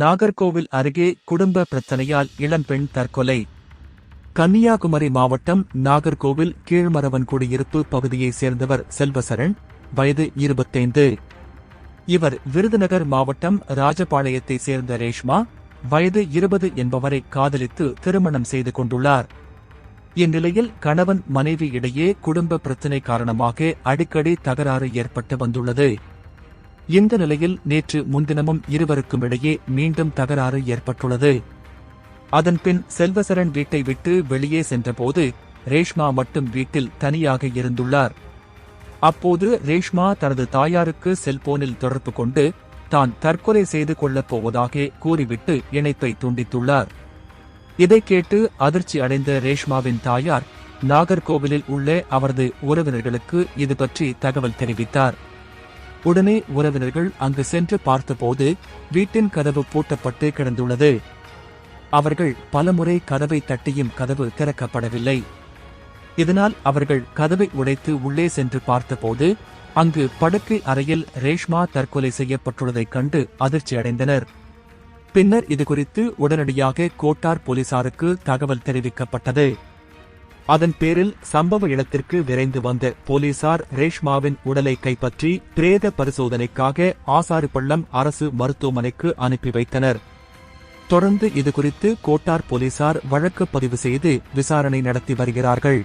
நாகர்கோவில் அருகே குடும்ப பிரச்சனையால் இளம்பெண் தற்கொலை. கன்னியாகுமரி மாவட்டம் நாகர்கோவில் கீழ்மரவன் குடியிருப்பு பகுதியைச் சேர்ந்தவர் செல்வசரண் வயது இருபத்தைந்து. இவர் விருதுநகர் மாவட்டம் ராஜபாளையத்தைச் சேர்ந்த ரேஷ்மா வயது இருபது என்பவரை காதலித்து திருமணம் செய்து கொண்டுள்ளார். இந்நிலையில் கணவன் மனைவி இடையே குடும்ப பிரச்சினை காரணமாக அடிக்கடி தகராறு ஏற்பட்டு வந்துள்ளது. இந்த நிலையில் நேற்று முன்தினமும் இருவருக்கும் இடையே மீண்டும் தகராறு ஏற்பட்டுள்ளது. அதன்பின் செல்வசரண் வீட்டை விட்டு வெளியே சென்றபோது ரேஷ்மா மட்டும் வீட்டில் தனியாக இருந்துள்ளார். அப்போது ரேஷ்மா தனது தாயாருக்கு செல்போனில் தொடர்பு கொண்டு தான் தற்கொலை செய்து கொள்ளப் போவதாக கூறிவிட்டு இணைப்பை துண்டித்துள்ளார். இதை கேட்டு அதிர்ச்சி அடைந்த ரேஷ்மாவின் தாயார் நாகர்கோவிலில் உள்ள அவரது உறவினர்களுக்கு இது பற்றி தகவல் தெரிவித்தார். உடனே உறவினர்கள் அங்கு சென்று பார்த்தபோது வீட்டின் கதவு பூட்டப்பட்டு கிடந்துள்ளது. அவர்கள் பலமுறை கதவை தட்டியும் கதவு திறக்கப்படவில்லை. இதனால் அவர்கள் கதவை உடைத்து உள்ளே சென்று பார்த்தபோது அங்கு படுக்கை அறையில் ரேஷ்மா தற்கொலை செய்யப்பட்டுள்ளதைக் கண்டு அதிர்ச்சி அடைந்தனர். பின்னர் இதுகுறித்து உடனடியாக கோட்டார் போலீசாருக்கு தகவல் தெரிவிக்கப்பட்டது. அதன் பேரில் சம்பவ இடத்திற்கு விரைந்து வந்த போலீசார் ரேஷ்மாவின் உடலை கைப்பற்றி பிரேத பரிசோதனைக்காக ஆசாரிப்பள்ளம் அரசு மருத்துவமனைக்கு அனுப்பி வைத்தனர். தொடர்ந்து இதுகுறித்து கோட்டார் போலீசார் வழக்கு பதிவு செய்து விசாரணை நடத்தி வருகிறார்கள்.